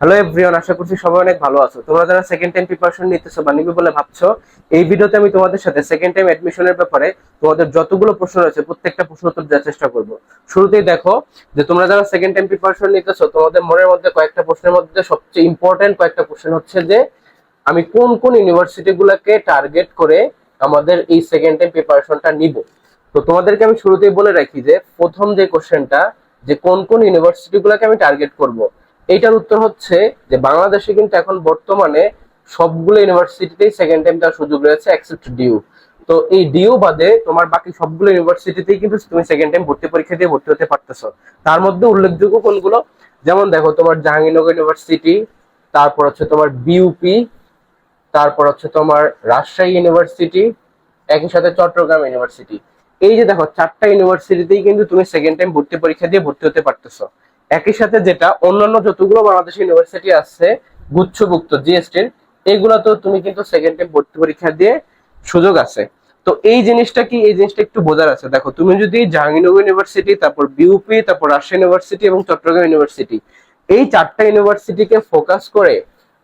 Hello everyone আশা করছি সবাই অনেক ভালো আছো। তোমরা যারা সেকেন্ড টাইম প্রিপারেশন নিতেছো বা নিবে বলে ভাবছ, এই ভিডিওতে আমি তোমাদের সাথে সেকেন্ড টাইম অ্যাডমিশনের ব্যাপারে তোমাদের যতগুলো প্রশ্ন রয়েছে, প্রত্যেকটা প্রশ্ন উত্তর দেওয়ার চেষ্টা করব। শুরুতেই দেখো যে তোমরা যারা সেকেন্ড টাইম প্রিপারেশন নিতেছো, তোমাদের মনের মধ্যে কয়েকটা প্রশ্নের মধ্যে সবচেয়ে ইম্পর্টেন্ট কয়েকটা কোশ্চেন হচ্ছে যে, আমি কোন কোন ইউনিভার্সিটি গুলাকে টার্গেট করে আমাদের এই সেকেন্ড টাইম প্রিপারেশনটা নিব? তো তোমাদেরকে আমি শুরুতেই বলে রাখি যে, প্রথম যে কোশ্চেনটা যে কোন কোন ইউনিভার্সিটি গুলাকে আমি টার্গেট করব এইটার উত্তর হচ্ছে যে বাংলাদেশে কিন্তু এখন বর্তমানে সবগুলো ইউনিভার্সিটিতেই সেকেন্ড টাইম দেওয়ার সুযোগ রয়েছে এক্সেপ্ট ডিউ তো এই ডিউ বাদে তোমার বাকি সবগুলো ইউনিভার্সিটিতেই কিন্তু তুমি সেকেন্ড টাইম ভর্তি পরীক্ষা দিয়ে ভর্তি হতে পারতেছো। তার মধ্যে উল্লেখযোগ্য কোনগুলো? যেমন দেখো তোমার জাহাঙ্গীরনগর ইউনিভার্সিটি, তারপর হচ্ছে তোমার বিউপি তারপর হচ্ছে তোমার রাজশাহী ইউনিভার্সিটি, একই সাথে চট্টগ্রাম ইউনিভার্সিটি। এই যে দেখো, চারটা ইউনিভার্সিটিতেই কিন্তু তুমি সেকেন্ড টাইম ভর্তি পরীক্ষা দিয়ে ভর্তি হতে পারতেছো। একই সাথে যেটা অন্যান্য যতগুলো বাংলাদেশ ইউনিভার্সিটি আছে, গুচ্ছভুক্ত জিএসটির এগুলো তো তুমি কিন্তু সেকেন্ড টাইম ভর্তি পরীক্ষা দিয়ে সুযোগ আছে। তো এই জিনিসটা কি? এই জিনিসটা একটু বোঝার আছে। দেখো, তুমি যদি জাহাঙ্গীরনগর ইউনিভার্সিটি তারপর বিউপি তারপর রাজশাহী ইউনিভার্সিটি এবং চট্টগ্রাম ইউনিভার্সিটি এই চারটা ইউনিভার্সিটিকে ফোকাস করে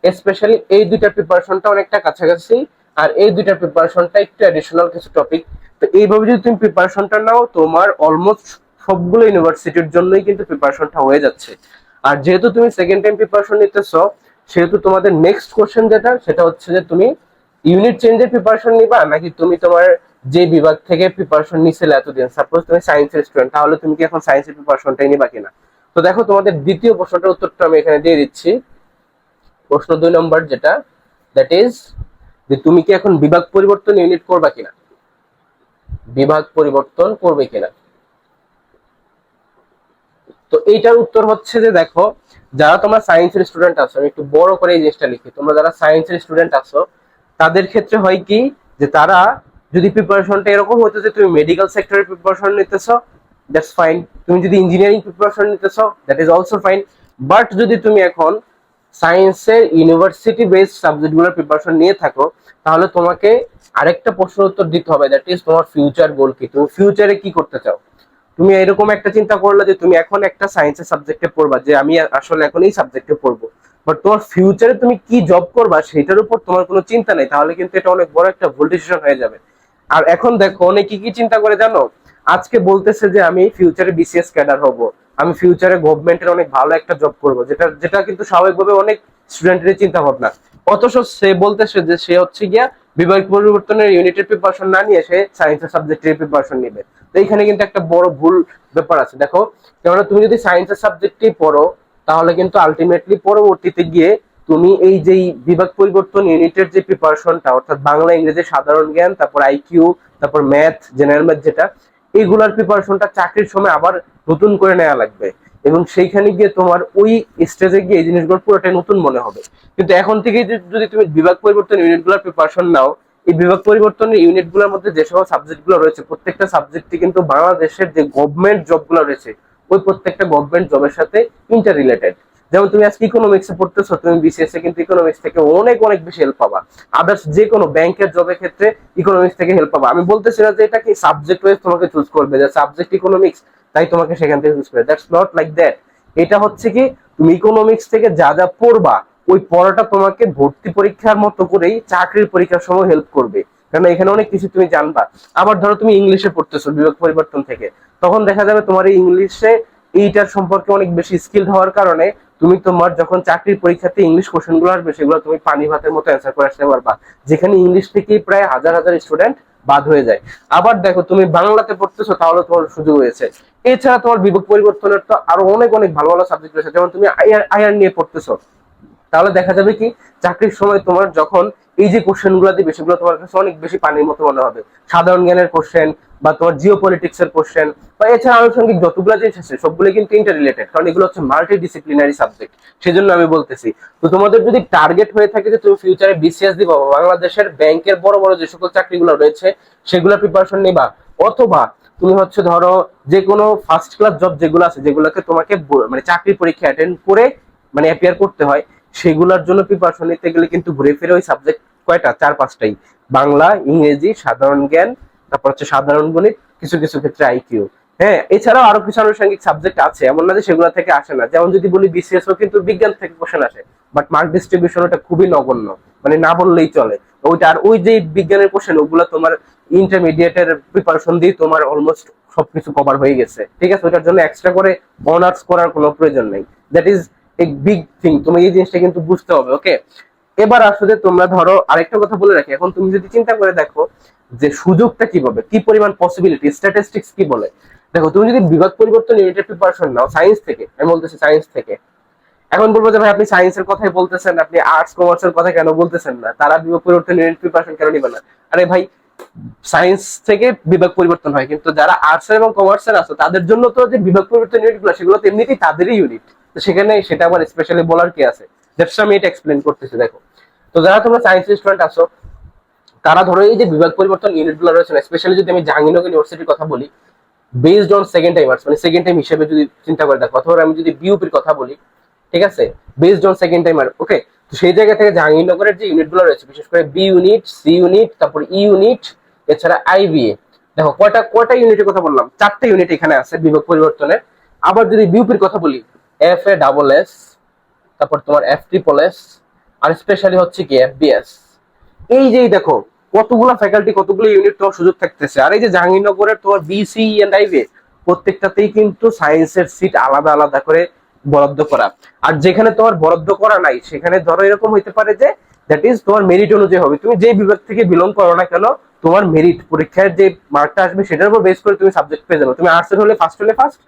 স্পেশালি এই দুইটা প্রিপারেশনটা অনেকটা কাছাকাছি আর এই দুইটা প্রিপারেশনটা একটু অ্যাডিশনাল কিছু টপিক তো এইভাবে যদি তুমি প্রিপারেশনটা নাও, তোমার অলমোস্ট সবগুলো ইউনিভার্সিটির জন্যই কিন্তু প্রিপারেশনটা হয়ে যাচ্ছে। আর যেহেতু তুমি সেকেন্ড টাইম প্রিপারেশন নিতেছো, সেহেতু তোমাদের নেক্সট কোশ্চেন যেটা, সেটা হচ্ছে যে তুমি ইউনিট চেঞ্জের প্রিপারেশন নিবা, নাকি তুমি তোমার যে বিভাগ থেকে প্রিপারেশন নিছিলে এতদিন সাপোজ তুমি সায়েন্সের স্টুডেন্ট তাহলে তুমি কি এখন সায়েন্সের প্রিপারেশনটাই নিবা কিনা? তো দেখো, তোমাদের দ্বিতীয় প্রশ্নটার উত্তরটা আমি এখানে দিয়ে দিচ্ছি। প্রশ্ন দুই নম্বর যেটা দ্যাট ইজ যে তুমি কি এখন বিভাগ পরিবর্তন ইউনিট করবা কিনা? বিভাগ পরিবর্তন করবে কিনা? তো এইটার উত্তর হচ্ছে যে দেখো, যারা তোমার সায়েন্সের স্টুডেন্ট আছো, আমি একটু বড় করে এই জিনিসটা লিখি, তোমরা যারা সায়েন্সের স্টুডেন্ট আছো, তাদের ক্ষেত্রে হয় কি যে তারা যদি প্রিপারেশনটা এরকম হতো যে তুমি মেডিকেল সেক্টরের প্রিপারেশন নিতেছো দ্যাটস ফাইন তুমি যদি engineering preparation নিতেছো that is also fine but যদি তুমি এখন সায়েন্সের ইউনিভার্সিটি বেসড সাবজেক্টগুলোর প্রিপারেশন নিয়ে থাকো, তাহলে তোমাকে আরেকটা প্রশ্ন উত্তর দিতে হবে দ্যাট ইজ তোমার ফিউচার গোল কি। তুমি ফিউচারে কি করতে চাও? তুমি এরকম একটা চিন্তা করলে যে তুমি এখন একটা সায়েন্সের সাবজেক্টে পড়বা, যে আমি আসলে এখন এই সাবজেক্টে পড়ব। বাট তোমার ফিউচারে তুমি কি জব করবা সেটার উপর তোমার কোনো চিন্তা নেই, তাহলে কিন্তু এটা অনেক বড় একটা ভুল ডিসিশন হয়ে যাবে। আর এখন দেখো, অনেকে কি চিন্তা করে জানো? আজকে বলতেছে যে আমি ফিউচারে বিসিএস ক্যাডার হব। আমি ফিউচারে গভর্নমেন্টের অনেক ভালো একটা জব করব, যেটা যেটা কিন্তু স্বাভাবিকভাবে অনেক স্টুডেন্টের চিন্তা ভাবনা অথচ সে বলতেছে যে সে হচ্ছে গিয়া বিভাগ পরিবর্তনের ইউনিটের প্রিপারেশন না নিয়ে সে সায়েন্সের সাবজেক্টের প্রিপারেশন নেবে। তো এইখানে কিন্তু একটা বড় ভুল ব্যাপার আছে। দেখো, কেননা তুমি যদি সায়েন্সের সাবজেক্টেই পড়ো, তাহলে কিন্তু আলটিমেটলি পরবর্তীতে গিয়ে তুমি এই যে বিভাগ পরিবর্তন ইউনিটের যে প্রিপারেশনটা অর্থাৎ বাংলা, ইংরেজি, সাধারণ জ্ঞান, তারপর আইকিউ তারপর ম্যাথ জেনারেল ম্যাথ যেটা এইগুলার প্রিপারেশনটা চাকরির সময় আবার নতুন করে নেওয়া লাগবে। এবং সেইখানে গিয়ে তোমার ওই স্টেজে গিয়ে এই জিনিসগুলো পুরোটাই নতুন মনে হবে। কিন্তু এখন থেকে যদি তুমি বিভাগ পরিবর্তন ইউনিটগুলোর প্রিপারেশন নাও, এই বিভাগ পরিবর্তনের ইউনিটগুলোর মধ্যে যে সকল সাবজেক্টগুলো রয়েছে, প্রত্যেকটা সাবজেক্টই কিন্তু বাংলাদেশের যে গভর্নমেন্ট জবগুলো রয়েছে, ওই প্রত্যেকটা গভর্নমেন্ট জবের সাথে ইন্টার রিলেটেড যেমন তুমি আজকে ইকোনমিক্স পড়তেছো, তুমি বিসিএস এ কিন্তু ইকোনমিক্স থেকে অনেক অনেক বেশি হেল্প পাবা। আদার্স যে কোনো ব্যাংকের জবের ক্ষেত্রে ইকোনমিক্স থেকে হেল্প পাবা। আমি বলতেছি না যে এটা কি সাবজেক্ট ওয়াইজ তোমাকে চুজ করবে, যে সাবজেক্ট ইকোনমিক্স তাই তোমাকে সেখান থেকে চুজ করবে। দ্যাটস নট লাইক দ্যাট এটা হচ্ছে কি, তুমি ইকোনমিক্স থেকে যা যা পড়বা, ওই পড়াটা তোমাকে ভর্তি পরীক্ষার মতো করেই চাকরির পরীক্ষার সময় হেল্প করবে। কারণ এখানে অনেক কিছু তুমি জানবা। আবার ধরো তুমি ইংলিশে পড়তেছো বিভাগ পরিবর্তন থেকে। তখন দেখা যাবে তোমার এই ইংলিশে এইটার সম্পর্কে অনেক বেশি স্কিল হওয়ার কারণে তুমি তোমার যখন চাকরির পরীক্ষাতে ইংলিশ কোশ্চেনগুলো আসবে, সেগুলো তুমি পানি ভাতের মতো অ্যান্সার করে আসতে পারবা। যেখানে ইংলিশ থেকেই প্রায় হাজার হাজার স্টুডেন্ট বাদ হয়ে যায়। আবার দেখো, তুমি বাংলাতে পড়তেছো, তাহলে তোমার সুযোগ হয়েছে এছাড়া তোমার বিভাগ পরিবর্তনের তো আরও অনেক অনেক ভালো ভালো সাবজেক্ট রয়েছে। যেমন তুমি আইআর আইআর নিয়ে পড়তেছো। তাহলে দেখা যাবে কি, চাকরির সময় তোমার যখন এই যে কোশ্চেনগুলো দিবে, সেগুলো তোমার কাছে অনেক বেশি পানির মতো মনে হবে। সাধারণ জ্ঞানের কোশ্চেন বা তোমার জিও পলিটিক্স এর কোশ্চেন বা এছাড়া আনুষঙ্গিক যতগুলো জিনিস আছে, সবগুলো কিন্তু ইন্টার রিলেটেড কারণ এগুলো হচ্ছে মাল্টি ডিসিপ্লিনারি সাবজেক্ট সেজন্য আমি বলতেছি। তো তোমাদের যদি টার্গেট হয়ে থাকে যে তুমি ফিউচারে বিসিএস দিবা, বাংলাদেশের ব্যাংকের বড় বড় যে সকল চাকরিগুলো রয়েছে সেগুলো প্রিপারেশন নিবা, অথবা তুমি হচ্ছে ধরো যে কোনো ফার্স্ট ক্লাস জব যেগুলো আছে, যেগুলোকে তোমাকে মানে চাকরি পরীক্ষা অ্যাটেন্ড করে মানে অ্যাপিয়ার করতে হয়, সেগুলোর জন্য প্রিপারেশন নিতে গেলে কিন্তু ঘুরে ফিরে ওই সাবজেক্ট কয়টা? চার, পাঁচটাই। বাংলা, ইংরেজি, সাধারণ জ্ঞান তারপর হচ্ছে সাধারণ গণিত, কিছু কিছু ক্ষেত্রে আইকিউ হ্যাঁ এছাড়াও আরও কিছু আনুষঙ্গিক সাবজেক্ট আছে, এমন না যে সেগুলো থেকে আসে না। যেমন যদি বলি বিসিএস কিন্তু বিজ্ঞান থেকে কোশ্চেন আসে বাট মার্ক ডিস্ট্রিবিউশন ওটা খুবই নগণ্য মানে না বললেই চলে। ওইটা আর ওই যে বিজ্ঞানের কোশ্চেন, ওগুলো তোমার ইন্টারমিডিয়েটের প্রিপারেশন দিয়ে তোমার অলমোস্ট সবকিছু কভার হয়ে গেছে। ঠিক আছে? ওটার জন্য এক্সট্রা করে অনার্স করার কোনো প্রয়োজন নেই। That is a big thing তুমি এই জিনিসটা কিন্তু বুঝতে হবে ওকে এবার আসলে তোমরা ধরো, আরেকটা কথা বলে রাখি। এখন তুমি যদি চিন্তা করে দেখো যে সুযোগটা কীভাবে, কি পরিমাণ পসিবিলিটি স্ট্যাটিস্টিক্স কি বলে? দেখো, তুমি যদি বিভাগ পরিবর্তন ইউনিটের প্রিপারেশন নাও সায়েন্স থেকে, আমি বলতেছি সায়েন্স থেকে, এখন বলব যে ভাই আপনি সায়েন্সের কথাই বলতেছেন, আপনি আর্টস কমার্সের কথা কেন বলতেছেন না? তারা বিভাগ পরিবর্তন ইউনিট প্রিপারেশন কেন নিবে না? আরে ভাই সায়েন্স থেকে বিভাগ পরিবর্তন হয়, কিন্তু যারা আর্টস এবং কমার্সের আছে, তাদের জন্য তো যে বিভাগ পরিবর্তন ইউনিটগুলো, সেগুলো তো এমনিতেই তাদেরই ইউনিট তো সেখানে সেটা আবার স্পেশালি বলার কি আছে? দ্যাটস আমি এটা এক্সপ্লেন করতেছি, দেখো। তো যারা তোমরা সায়েন্স স্টুডেন্ট আছো তারা ধরো এই যে বিভাগ পরিবর্তন ইউনিটগুলো রয়েছে স্পেশালি যদি আমি জাহাঙ্গীরনগর ইউনিভার্সিটির কথা বলি বেসড অন সেকেন্ড টাইমার্স মানে সেকেন্ড টাইম হিসেবে যদি চিন্তা করে দেখো, অথবা আমি যদি বিউপির কথা বলি, ঠিক আছে? Based on second timer okay তো সেই জায়গা থেকে জাহাঙ্গীরনগরের যে ইউনিটগুলো রয়েছে, বিশেষ করে বি ইউনিট সি ইউনিট তারপর ই ইউনিট এছাড়া আইবিএ দেখো, কয়টা কয়টা ইউনিটের কথা বললাম? চারটে ইউনিট এখানে আছে বিভাগ পরিবর্তনের। আবার যদি বিউপির কথা বলি এফ এ ডাবল এস তারপর তোমার এফ ট্রিপল এস আর স্পেশালি হচ্ছে কি এফবিএস এই যে দেখো কতগুলো ফ্যাকাল্টি কতগুলো ইউনিট তোমার সুযোগ থাকতেছে? আর এই যে জাহাঙ্গীরনগরের তোমার বিসি এন্ড আইভে প্রত্যেকটাতেই কিন্তু সায়েন্সের সিট আলাদা আলাদা করে বরাদ্দ করা। আর যেখানে তোমার বরাদ্দ করা নাই, সেখানে ধরো এরকম হইতে পারে যে দ্যাট ইজ তোমার মেরিট অনুযায়ী হবে। তুমি যে বিভাগ থেকে বিলং করো না কেন, তোমার মেরিট পরীক্ষার যে মার্কটা আসবে, সেটার উপর বেস করে তুমি সাবজেক্ট পেয়ে যাবে। তুমি আর্টসের হলে ফার্স্ট হলে ফার্স্ট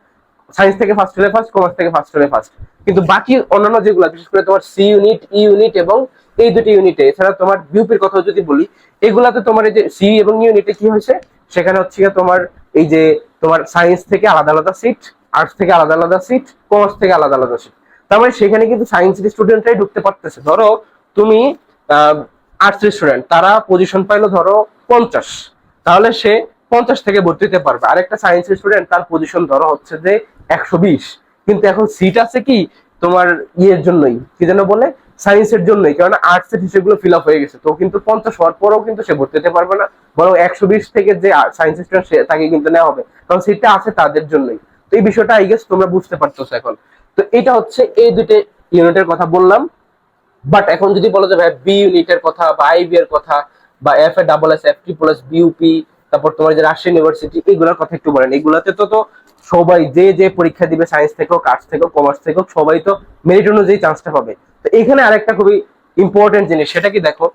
সায়েন্স থেকে ফার্স্ট হলে ফার্স্ট কমার্স থেকে ফার্স্ট হলে ফার্স্ট কিন্তু বাকি অন্যান্য যেগুলো, বিশেষ করে তোমার সি ইউনিট ই ইউনিট এবং এই দুটি ইউনিটে এছাড়া তোমার বিউপির কথা যদি বলি, এগুলাতে তোমার এই যে সি এবং ইউনিটে কি হয়েছে? সেখানে হচ্ছে তোমার এই যে তোমার সায়েন্স থেকে আলাদা আলাদা সিট আর্টস থেকে আলাদা আলাদা সিট কমার্স থেকে আলাদা আলাদা সিট তার মানে সেখানে কিন্তু সায়েন্সের স্টুডেন্টরাই ঢুকতে পারতেছে। ধরো তুমি আর্টস স্টুডেন্ট তারা পজিশন পাইলো ধরো পঞ্চাশ। তাহলে সে পঞ্চাশ থেকে ভর্তি হতে পারবে। আর একটা সায়েন্স স্টুডেন্ট তার পজিশন ধরো হচ্ছে যে একশো বিশ। কিন্তু এখন সিট আছে কি তোমার ইয়ের জন্যই, কি যেন বলে? সায়েন্সের জন্যই, কারণ আর্টস এর হিসেবগুলো ফিল আপ হয়ে গেছে। তো কিন্তু পঞ্চাশ হওয়ার পরেও কিন্তু সে ভর্তি হতে পারবে না, বরং একশো বিশ থেকে যে সায়েন্স স্টুডেন্ট সে তাকে কিন্তু নেওয়া হবে, কারণ সিটটা আছে তাদের জন্যই। তো এই বিষয়টা আই গেস তোমরা বুঝতে পারতেছো এখন। তো এটা হচ্ছে এই দুটো ইউনিটের কথা বললাম। বাট এখন যদি বলো যে, ভাই বি ইউনিটের কথা বা আইবি এর কথা বা F A double S F triple S BUP তারপর তোমার যে রাজশাহী ইউনিভার্সিটি এগুলোর কথা একটু বলেন। এগুলাতে তো তো সবাই যে যে পরীক্ষা দিবে সায়েন্স থেকে হোক আর্টস থেকে কমার্স থেকে সবাই তো মেরিট অনুযায়ী চান্সটা পাবে। এখানে আরেকটা খুবই ইম্পর্টেন্ট জিনিস, সেটা কি দেখো,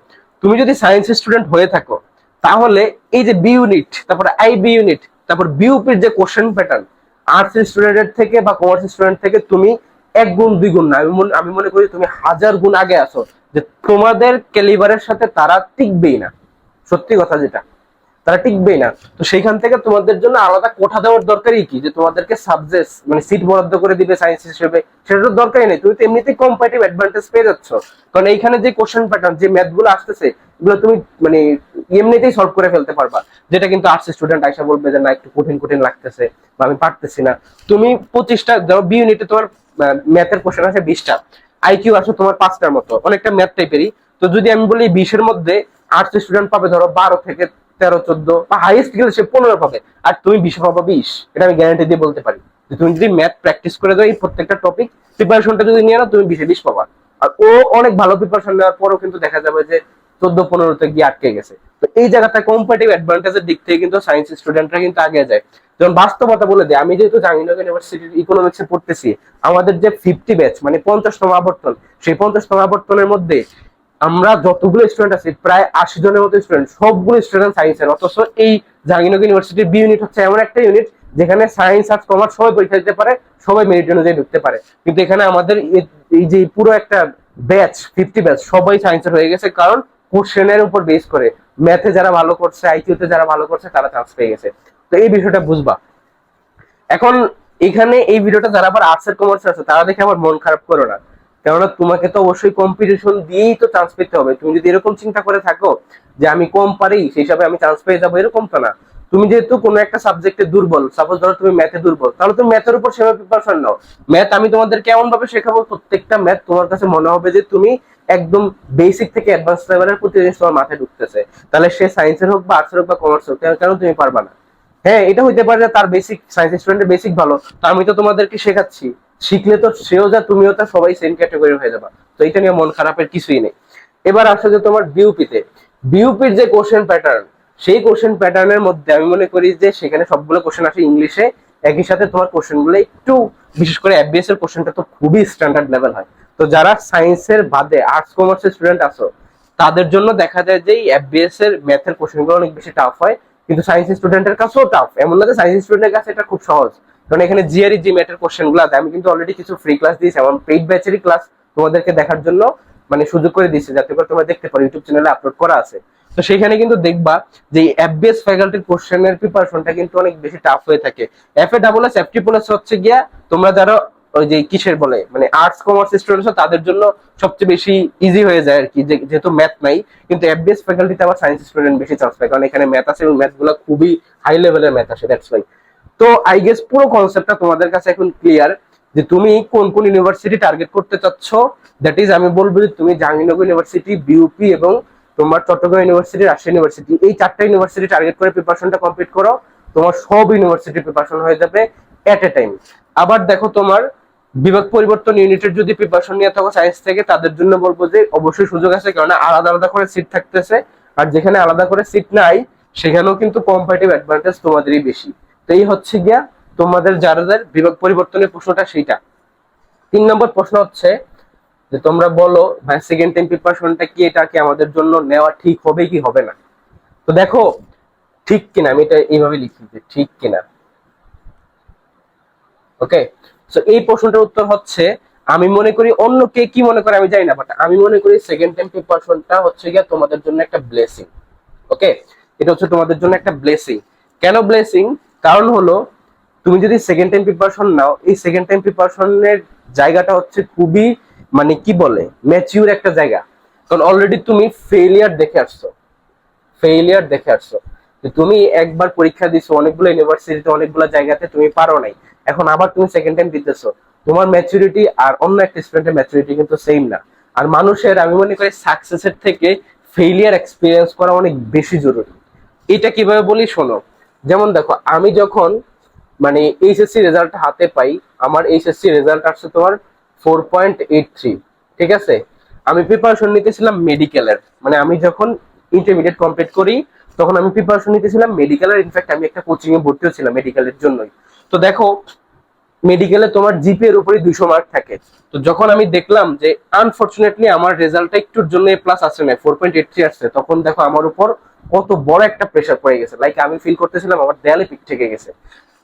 তুমি যদি সায়েন্স স্টুডেন্ট হয়ে থাকো, তাহলে এই যে বি ইউনিট তারপর আই বি ইউনিট তারপর বিউপির যে কোশ্চেন প্যাটার্ন আর্টস স্টুডেন্টের থেকে বা কমার্স স্টুডেন্ট থেকে তুমি এক গুণ, দুই গুণ না, আমি আমি মনে করি তুমি হাজার গুণ আগে আসো যে তোমাদের ক্যালিবারের সাথে তারা টিকবেই না। সত্যি কথা যেটা। তারা টিকবেই না। তো সেইখান থেকে তোমাদের জন্য আলাদা কোঠা দেওয়ার দরকারই কি? যে তোমাদেরকে সাবজেক্ট মানে সিট বরাদ্দ করে দিবে সায়েন্স হিসেবে সেটা তো দরকারই নেই। তুমি তো এমনিতেই কম্পারেটিভ অ্যাডভান্টেজ পেয়ে যাচ্ছ। কারণ এইখানে যে কোশ্চেন প্যাটার্ন যে ম্যাথগুলো আসতেছে, এগুলো তুমি মানে এমনিতেই সলভ করে ফেলতে পারবা। যেটা কিন্তু আর্টস স্টুডেন্ট আইসা বলবে যে, না, একটু কঠিন কঠিন লাগতেছে বা আমি পারতেছি না। তুমি পঁচিশটা, ধরো বি ইউনিটে তোমার ম্যাথের কোশ্চেন আছে বিশটা। আইকিউ আছে তোমার পাঁচটার মতো। অনেকটা ম্যাথ টাইপেরই তো যদি আমি বলি বিশের মধ্যে আর্টস স্টুডেন্ট পাবে, ধরো, বারো থেকে তেরো, চোদ্দ, বা হাইয়েস্ট গেলে সে পনেরো পাবে। আর তুমি বিশে পাবা বিশ। এটা আমি গ্যারান্টি দিয়ে বলতে পারি। যে তুমি যদি ম্যাথ প্র্যাকটিস করে দাও এই প্রত্যেকটা টপিক প্রিপারেশনটা যদি নিয়ে নাও, তুমি বিশে বিশ পাবা। আর ও অনেক ভালো প্রিপারেশন নেওয়ার পরও কিন্তু দেখা যাবে যে চোদ্দ, পনেরোতে গিয়ে আটকে গেছে। তো এই জায়গাটা কম্পারেটিভ অ্যাডভান্টেজের দিক থেকে কিন্তু সায়েন্স স্টুডেন্টরা কিন্তু আগে যায়। যেমন বাস্তবতা বলে দেয়, আমি যেহেতু জাহাঙ্গীরনগর ইউনিভার্সিটির ইকোনমিক্সে পড়তেছি, আমাদের যে ফিফটি ব্যাচ মানে পঞ্চাশতম আবর্তন, সেই পঞ্চাশতম আবর্তনের মধ্যে আমরা যতগুলো স্টুডেন্ট আছি, প্রায় আশি জনের মতো স্টুডেন্ট সবগুলো স্টুডেন্ট সায়েন্সের অথচ এই জাহাঙ্গীরনগর ইউনিভার্সিটির বি ইউনিট হচ্ছে এমন একটা ইউনিট যেখানে সায়েন্স আর্টস কমার্স সবাই পরীক্ষা দিতে পারে, সবাই মেরিট অনুযায়ী ঢুকতে পারে। কিন্তু এখানে আমাদের এই যে পুরো একটা ব্যাচ ফিফটি ব্যাচ সবাই সায়েন্সের হয়ে গেছে কারণ কোশ্চেনের উপর বেস করে। ম্যাথে যারা ভালো করছে আইকিউতে যারা ভালো করছে, তারা চান্স পেয়ে গেছে। তো এই বিষয়টা বুঝবা। এখন এখানে এই ভিডিওটা যারা আবার আর্টস এর কমার্স আছে, তারা দেখে আবার মন খারাপ করো না। কেননা তোমাকে তো অবশ্যই কম্পিটিশন দিয়েই তো চান্স পেতে হবে। তুমি যদি এরকম চিন্তা করে থাকো যে আমি কম পারি, সেই হিসাবে আমি চান্স পেয়ে যাব, এরকম তো না। তুমি যেহেতু কোনো একটা সাবজেক্টে দুর্বল সাপোজ ধরো তুমি ম্যাথে দুর্বল, তাহলে তুমি ম্যাথের উপর সেভাবে প্রিপারেশন নাও। ম্যাথ আমি তোমাদের কেমন ভাবে শেখাবো, প্রত্যেকটা ম্যাথ তোমার কাছে মনে হবে যে তুমি একদম বেসিক থেকে অ্যাডভান্স লেভেলের প্রতি জিনিস তোমার মাথায় ঢুকতেছে। তাহলে সে সায়েন্সের হোক বা আর্টসের হোক বা কমার্স হোক, কেন তুমি পারবা না? হ্যাঁ এটা হইতে পারে যে তার বেসিক সায়েন্স স্টুডেন্টের বেসিক ভালো, তো আমি তো তোমাদেরকে শেখাচ্ছি। শিখলে তো সেও যা, তুমিও তা, সবাই সেম ক্যাটাগরি হয়ে যাবা। তো এটা নিয়ে মন খারাপের কিছুই নেই। এবার আসো যে তোমার বিউপিতে বিউপির যে কোশ্চেন প্যাটার্ন সেই কোশ্চেন প্যাটার্নের মধ্যে আমি মনে করি যে সেখানে সবগুলো কোশ্চেন আসে ইংলিশে একই সাথে তোমার কোশ্চেনগুলো একটু, বিশেষ করে এফবিএস এর কোশ্চেনটা তো খুবই স্ট্যান্ডার্ড লেভেল হয়। তো যারা সায়েন্সের বাদে আর্টস কমার্সের স্টুডেন্ট আছো, তাদের জন্য দেখা যায় যে এফবিএস এর ম্যাথের কোশ্চেনগুলো অনেক বেশি টাফ হয়। কিন্তু সায়েন্স স্টুডেন্টের কাছেও টাফ এমন না যে সায়েন্স স্টুডেন্টের কাছে এটা খুব সহজ। কারণ এখানে জিআরই জি ম্যাথের কোশ্চেনগুলো আমি কিন্তু অলরেডি কিছু ফ্রি ক্লাস দিয়েছি আমার পেইড ব্যাচেরই ক্লাস তোমাদেরকে দেখার জন্য মানে সুযোগ করে দিয়েছি, যাতে করে তোমরা দেখতে পারো ইউটিউব চ্যানেলে আপলোড করা আছে। তো সেখানে কিন্তু দেখবা যে এফবিএস ফ্যাকাল্টির কোশ্চেনের প্রিপারেশনটা কিন্তু অনেক বেশি টাফ হয়ে থাকে। F A double S FT plus হচ্ছে গিয়া তোমরা যারা ওই যে কিসের বলে মানে আর্টস কমার্স স্টুডেন্ট তাদের জন্য সবচেয়ে বেশি ইজি হয়ে যায় আর কি যেহেতু ম্যাথ নাই, কিন্তু এফবিএস ফ্যাকাল্টিতে আবার সায়েন্স স্টুডেন্ট বেশি চান্স পায়, কারণ এখানে ম্যাথ আছে এবং ম্যাথগুলো খুবই হাই লেভেলের ম্যাথ আসে দ্যাটস ওয়াই তো আই গেস পুরো কনসেপ্টটা তোমাদের কাছে এখন ক্লিয়ার যে তুমি কোন কোন ইউনিভার্সিটি টার্গেট করতে চাচ্ছ? দ্যাট ইজ আমি বলব যে তুমি জাহাঙ্গীরনগর ইউনিভার্সিটি বিউপি এবং তোমার চট্টগ্রাম ইউনিভার্সিটি রাজশাহী ইউনিভার্সিটি এই চারটা ইউনিভার্সিটি টার্গেট করে প্রিপারেশনটা কমপ্লিট করো। তোমার সব ইউনিভার্সিটি প্রিপারেশন হয়ে যাবে এট এ টাইম আবার দেখো তোমার বিভাগ পরিবর্তন ইউনিটের যদি প্রিপারেশন নিয়ে থাকো সায়েন্স থেকে, তাদের জন্য বলব যে অবশ্যই সুযোগ আছে কারণ আলাদা আলাদা করে সিট থাকতেছে। আর যেখানে আলাদা করে সিট নাই, সেখানেও কিন্তু কম্পারেটিভ অ্যাডভান্টেজ তোমাদেরই বেশি। এই হচ্ছে গিয়া তোমাদের যাদের বিভাগ পরিবর্তনের প্রশ্নটা সেইটা। তিন নম্বর প্রশ্ন হচ্ছে যে তোমরা বলো, ভাই সেকেন্ড টাইম প্রিপারেশনটা কি, এটা কি আমাদের জন্য নেওয়া ঠিক হবে কি হবে না? তো দেখো, ঠিক কিনা, আমি এটা এইভাবে লিখি যে ঠিক কিনা। ওকে সো এই প্রশ্নটার উত্তর হচ্ছে, আমি মনে করি অন্য কে কি মনে করে আমি জানি না বাট আমি মনে করি সেকেন্ড টাইম প্রিপারেশনটা হচ্ছে গিয়া তোমাদের জন্য একটা ব্লেসিং ওকে এটা হচ্ছে তোমাদের জন্য একটা ব্লেসিং কেন ব্লেসিং কারণ হলো, তুমি যদি সেকেন্ড টাইম প্রিপারেশন নাও, এই সেকেন্ড টাইম প্রিপারেশনের জায়গাটা হচ্ছে খুবই মানে কি বলে ম্যাচিউর একটা জায়গা। কারণ অলরেডি তুমি ফেলিয়ার দেখে আসছো। ফেলিয়ার দেখে আসছো। তুমি একবার পরীক্ষা দিছো, অনেকগুলো ইউনিভার্সিটিতে অনেকগুলো জায়গাতে তুমি পারো নাই। এখন আবার তুমি সেকেন্ড টাইম দিতেছো। তোমার ম্যাচুরিটি আর অন্য একটা স্টুডেন্টের ম্যাচুরিটি কিন্তু সেম না। আর মানুষের, আমি মনে করি সাকসেসের থেকে ফেলিয়ার এক্সপিরিয়েন্স করা অনেক বেশি জরুরি। এটা কীভাবে বলি, শোনো। যেমন দেখো, আমি যখন মানে এইচএসসি রেজাল্ট হাতে পাই, আমার এইচএসসি রেজাল্ট আসছে তোমার ফোর পয়েন্ট এইট থ্রি ঠিক আছে? আমি প্রিপারেশন নিতেছিলাম মেডিকেলের মানে আমি যখন ইন্টারমিডিয়েট কমপ্লিট করি, তখন আমি প্রিপারেশন নিতেছিলাম মেডিকেলের ইনফ্যাক্ট আমি একটা কোচিং এ ভর্তি হচ্ছিলাম মেডিকেলের জন্যই। তো দেখো মেডিকেলে তোমার জিপি এর উপরে দুইশো মার্ক থাকে। তো যখন আমি দেখলাম যে আনফর্চুনেটলি আমার রেজাল্টটা একটুর জন্য প্লাস আসছে না ফোর পয়েন্ট এইট থ্রি আসছে, তখন দেখো আমার উপর কত বড় একটা প্রেশার পড়ে গেছে। লাইক আমি ফিল করতেছিলাম আমার দেয়ালে পিক থেকে গেছে।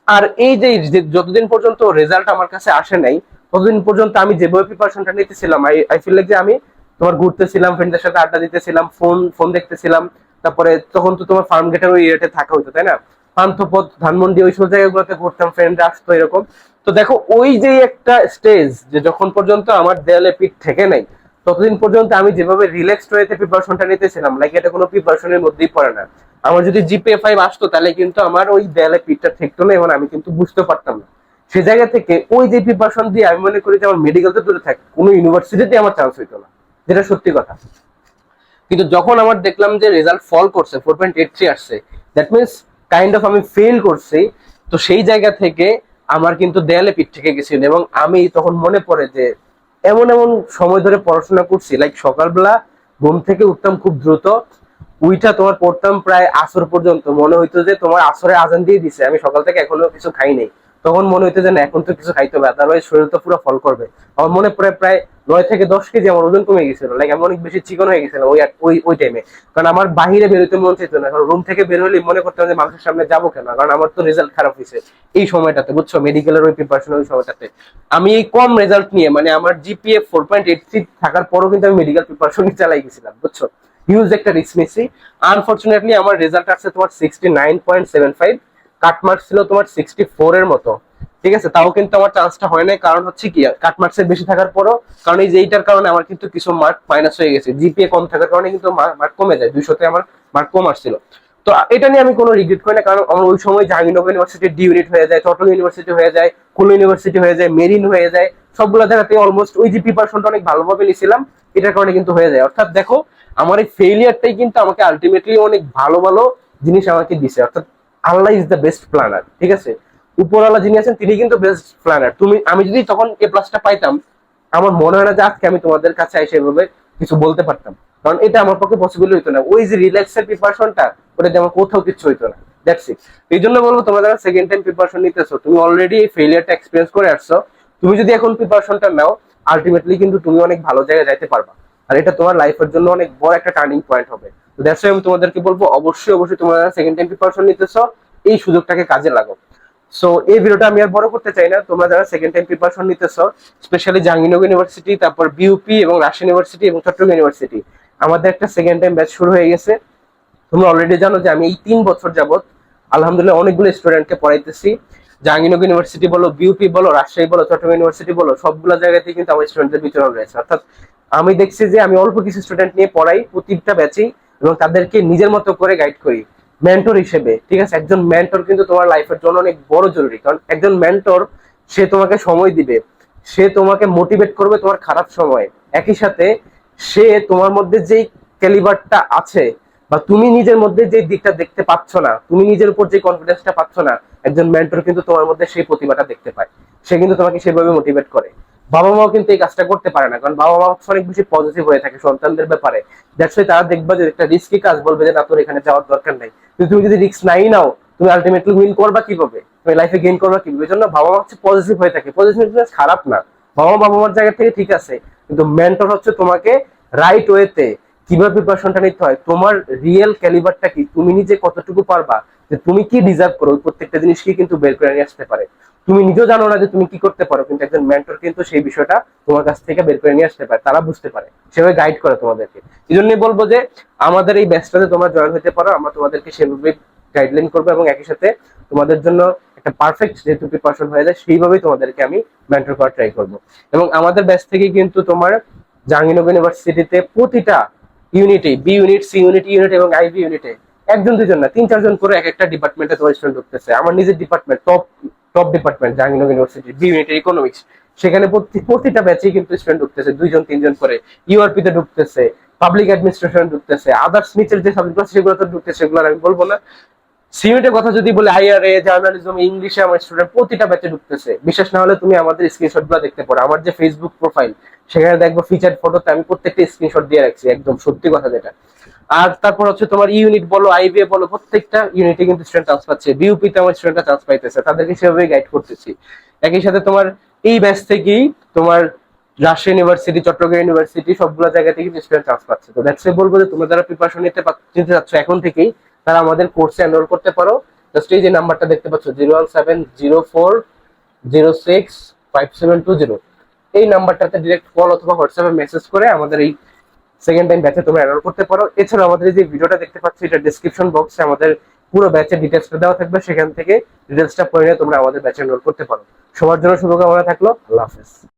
আর এই যে যতদিন পর্যন্ত রেজাল্ট আমার কাছে আসে নাই, ততদিন পর্যন্ত আমি যেভাবে প্রিপারেশনটা নিতেছিলাম আই আই ফিল লাইক যে আমি তোমার ঘুরতেছিলাম ফ্রেন্ডদের সাথে আড্ডা দিতেছিলাম ফোন ফোন দেখতেছিলাম। তারপরে তখন তো তোমার ফার্ম গেটের ওই এরিয়াতে থাকা হইতো, তাই না? পান্থপথ ধানমন্ডি ওই সব জায়গাগুলোতে ঘুরতাম ফ্রেন্ডরা আসতো এরকম। তো দেখো, ওই যে একটা স্টেজ যে যখন পর্যন্ত আমার দেয়ালে পিঠ থেকে নাই ততদিন পর্যন্ত আমি যেভাবে রিল্যাক্সড ওয়েতে প্রিপারেশনটা নিতেছিলাম লাইক এটা কোনো প্রিপারেশনের মধ্যেই পড়ে না। আমার যদি জিপিএ ফাইভ আসতো, তাহলে কিন্তু আমার ওই দেয়ালে পিঠটা ঠেকতো না এবং আমি কিন্তু বুঝতে পারতাম না। সে জায়গা থেকে ওই যে প্রিপারেশন দিয়ে আমি মনে করি যে আমার মেডিকেল তো দূরে থাক, কোনো ইউনিভার্সিটিতে আমার চান্স হইতো না। যেটা সত্যি কথা। কিন্তু যখন আমার দেখলাম যে রেজাল্ট ফল করছে ফোর পয়েন্ট এইট থ্রি আসছে দ্যাট মিনস কাইন্ড অফ আমি ফেল করছি, তো সেই জায়গা থেকে আমার কিন্তু দেয়ালে পিঠ থেকে গেছিল, এবং আমি তখন মনে পড়ে যে এমন এমন সময় ধরে পড়াশোনা করছি লাইক সকালবেলা ঘুম থেকে উঠতাম খুব দ্রুত উইটা তোমার পড়তাম প্রায় আসর পর্যন্ত। মনে হইতো যে তোমার আসরে আজান দিয়ে দিছে, আমি সকাল থেকে এখনও কিছু খাই নাই। তখন মনে হইতো যে না, এখন তো কিছু খাইতে হবে আদারওয়াইজ শরীর তো পুরো ফল করবে। আমার মনে পড়ে প্রায় নয় থেকে দশ কেজি আমার ওজন কমে গেছিল। লাইক আমি অনেক বেশি চিকন হয়ে গেছিলাম ওই ওই ওই টাইমে কারণ আমার বাহিরে বেরোতে মন চাইতো না। কারণ রুম থেকে বের হলে মনে করতাম যে মানুষের সামনে যাব কেন? কারণ আমার তো রেজাল্ট খারাপ হয়েছে এই সময়টাতে, বুঝছ? মেডিকেলের ওই প্রিপারেশন ওই সময়টাতে। আমি এই কম রেজাল্ট নিয়ে মানে আমার GPA four point eight three থাকার পরও কিন্তু আমি মেডিকেল প্রিপারেশন চালাই গেছিলাম, বুঝছ? হিউজ একটা রিস্ক নিচ্ছি আনফর্চুনেটলি আমার রেজাল্ট আসছে তোমার sixty nine point seven five cut marks ছিল তোমার সিক্সটি ফোর এর মতো। ঠিক আছে? তাও কিন্তু আমার চান্সটা হয় নাই, কারণ হচ্ছে কি কাটমার্কস এর বেশি থাকার পরও, কারণ এই যে এইটার কারণে আমার কিন্তু কিছু মার্ক মাইনাস হয়ে গেছে। জিপিএ কম থাকার কারণে কিন্তু মার্ক কমে যায়। দুইশোতে আমার মার্ক কম আসছিল। তো এটা নিয়ে আমি কোনো রিগ্রেট করি না, কারণ আমার ওই সময় জাহাঙ্গীরনগর ইউনিভার্সিটি ডি ইউনিট হয়ে যায়, চট্টগ্রাম ইউনিভার্সিটি হয়ে যায়, খুলনা ইউনিভার্সিটি হয়ে যায়, মেরিন হয়ে যায়, সবগুলো জায়গাতে অলমোস্ট ওই যে প্রিপারেশনটা অনেক ভালোভাবে নিয়েছিলাম। এটার কারণে কিন্তু হয়ে যায়। অর্থাৎ দেখো, আমার এই ফেলিয়ারটাই কিন্তু আমাকে আলটিমেটলি অনেক ভালো ভালো জিনিস আমাকে দিছে। অর্থাৎ Allah is the best planner ঠিক আছে? উপরওয়ালা যিনি আছেন, তিনি কিন্তু বেস্ট প্ল্যানার তুমি, আমি যদি তখন এ প্লাসটা পাইতাম, আমার মনে হয় না যে আজকে আমি তোমাদের কাছে এসে এভাবে কিছু বলতে পারতাম। কারণ এটা আমার পক্ষে পসিবল হইতো না। ওই যে রিল্যাক্সের প্রিপারেশনটা ওটা যেমন কোথাও কিছু হইতো না। দ্যাটস ইট এই জন্য বলব, তোমরা যারা সেকেন্ড টাইম প্রিপারেশন নিতেছো, তুমি অলরেডি এই ফেলিয়ারটা এক্সপিরিয়েন্স করে আসছো। তুমি যদি এখন প্রিপারেশনটা নাও আলটিমেটলি কিন্তু তুমি অনেক ভালো জায়গায় যাইতে পারবা। আর এটা তোমার লাইফের জন্য অনেক বড় একটা টার্নিং পয়েন্ট হবে। তো দ্যাটস আমি তোমাদেরকে বলব, অবশ্যই অবশ্যই তোমরা সেকেন্ড টাইম প্রিপারেশন নিতেছো, এই সুযোগটাকে কাজে লাগো সো এই ভিডিওটা আমি আর বড় করতে চাই না, তোমরা যারা সেকেন্ড টাইম প্রিপারেশন নিতেছো স্পেশালি জাহাঙ্গীরনগর ইউনিভার্সিটি তারপর বিউপি এবং রাজশাহী ইউনিভার্সিটি এবং চট্টগ্রাম ইউনিভার্সিটি আমাদের একটা সেকেন্ড টাইম ব্যাচ শুরু হয়ে গেছে। তোমরা অলরেডি জানো যে আমি এই তিন বছর যাবত আলহামদুলিল্লাহ অনেকগুলো স্টুডেন্টকে পড়াইতেছি। জাহাঙ্গীরনগর ইউনিভার্সিটি বলো বিউপি বলো, রাজশাহী বলো, চট্টগ্রাম ইউনিভার্সিটি বলো, সবগুলো জায়গাতেই কিন্তু আমার স্টুডেন্টদের বিচরণ রয়েছে। অর্থাৎ আমি দেখছি যে আমি অল্প কিছু স্টুডেন্ট নিয়ে পড়াই প্রতিটা ব্যাচেই এবং তাদেরকে নিজের মতো করে গাইড করি। মেন্টর হিসেবে, ঠিক আছে? একজন মেন্টর কিন্তু তোমার লাইফের জন্য অনেক বড় জরুরি। কারণ একজন মেন্টর সে তোমাকে সময় দিবে। সে তোমাকে মোটিভেট করবে তোমার খারাপ সময়। একই সাথে, সে তোমার মধ্যে যেই ক্যালিবারটা আছে, বা তুমি নিজের মধ্যে যে দিকটা দেখতে পাচ্ছ না, তুমি নিজের উপর যে কনফিডেন্সটা পাচ্ছ না, একজন মেন্টর কিন্তু তোমার মধ্যে সেই প্রতিভাটা দেখতে পায়। সে কিন্তু তোমাকে সেভাবে মোটিভেট করে। বাবা মাও কিন্তু এই কাজটা করতে পারে না, কারণ বাবা মা অনেক বেশি পজিটিভ হয়ে থাকে সন্তানদের ব্যাপারে। দ্যাটস ওয়াই তারা দেখবে যে একটা রিস্কি কাজ বলবে যে, না, তোর এখানে যাওয়ার দরকার নাই। কিন্তু তুমি যদি রিস্ক নাই নাও, তুমি আলটিমেটলি উইন করবা কীভাবে? তুমি লাইফে গেইন করবা কীভাবে? এই জন্য বাবা মা হচ্ছে পজিটিভ হয়ে থাকে। পজিটিভ খারাপ না। বাবা মা, বাবা মার জায়গা থেকে ঠিক আছে, কিন্তু মেন্টর হচ্ছে তোমাকে রাইট ওয়েতে কীভাবে প্রিপারেশনটা নিতে হয়? তোমার রিয়েল ক্যালিবারটা কি? তুমি নিজে কতটুকু পারবা? যে তুমি কি ডিজার্ভ করো? ওই প্রত্যেকটা জিনিসকে কিন্তু বের করে নিয়ে আসতে পারে। তুমি নিজেও জানো না যে তুমি কি করতে পারো, কিন্তু একজন মেন্টর কিন্তু সেই বিষয়টা তোমার কাছ থেকে বের করে নিয়ে আসতে পারে, তারা বুঝতে পারে, সেভাবে গাইড করে তোমাদেরকে। এই জন্যই বলব যে আমাদের এই ব্যাচটাতে তোমরা জয়েন হতে পারো, আমরা তোমাদেরকে সেভাবে গাইডলাইন করব এবং একই সাথে তোমাদের জন্য একটা পারফেক্ট যেহেতু প্রিপারেশন হয়ে যায়, সেইভাবেই তোমাদেরকে আমি মেন্টর করার ট্রাই করব। এবং আমাদের ব্যাচ থেকে কিন্তু তোমার জাহাঙ্গীরনগর ইউনিভার্সিটিতে প্রতিটা ইউনিটে B unit C unit unit এবং আইবি ইউনিটে একজন দুজন না, তিন চারজন করে এক একটা ডিপার্টমেন্টে তোমার স্টুডেন্ট ঢুকতেছে। আমার নিজের department top top department Jahangirnagar university B ইউনিটের ইকোনমিক্স সেখানে প্রতিটা ব্যাচেই কিন্তু স্টুডেন্ট ঢুকতেছে, দুইজন, তিনজন করে। ইউআরপি তে ঢুকতেছে পাবলিক অ্যাডমিনিস্ট্রেশন ঢুকতেছে আদার্স নিচের যে সাবজেক্ট আছে সেগুলো তো ঢুকতেছে, সেগুলো আমি বলব না। সিউনিটের কথা যদি বলি আইআরএ জার্নালিজম ইংলিশে আমার স্টুডেন্ট প্রতিটা ব্যাচে ঢুকতেছে। বিশেষ না হলে তুমি আমাদের স্ক্রিনশটগুলো দেখতে পারো। আমার যে ফেসবুক প্রোফাইল সেখানে দেখব ফিচার ফটোতে আমি প্রত্যেকটা স্ক্রিনশট দিয়ে রাখছি, একদম সত্যি কথা যেটা। আর তারপর হচ্ছে তোমার ইউনিট বলো আইবিএ বলো, প্রত্যেকটা ইউনিটে কিন্তু স্টুডেন্ট চান্স পাচ্ছে। বিউপিতে আমার স্টুডেন্টরা চান্স পাইতেছে, তাদেরকে সেভাবে গাইড করতেছি। একই সাথে তোমার এই ব্যাচ থেকেই তোমার রাজশাহী ইউনিভার্সিটি চট্টগ্রাম ইউনিভার্সিটি সবগুলো জায়গা থেকে স্টুডেন্ট চান্স পাচ্ছে। তো দ্যাটস বলব যে তোমরা যারা প্রিপারেশন নিতে নিতে চাচ্ছ এখন থেকেই, তারা আমাদের কোর্সে এনরোল করতে পারো। জাস্ট এই যে নাম্বারটা দেখতে পাচ্ছ zero one seven zero four zero six five seven two zero এই নাম্বারটাতে ডিরেক্ট কল অথবা হোয়াটসঅ্যাপে মেসেজ করে আমাদের এই সেকেন্ড টাইম ব্যাচে তোমরা এনরোল করতে পারো। এছাড়া আমাদের যে ভিডিওটা দেখতে পাচ্ছ, এটা ডিসক্রিপশন বক্সে আমাদের পুরো ব্যাচের ডিটেলসটা দেওয়া থাকবে। সেখান থেকে ডিটেলসটা পড়ে তোমরা আমাদের ব্যাচে এনরোল করতে পারো। সবার জন্য শুভকামনা থাকল। আল্লাহ হাফেজ।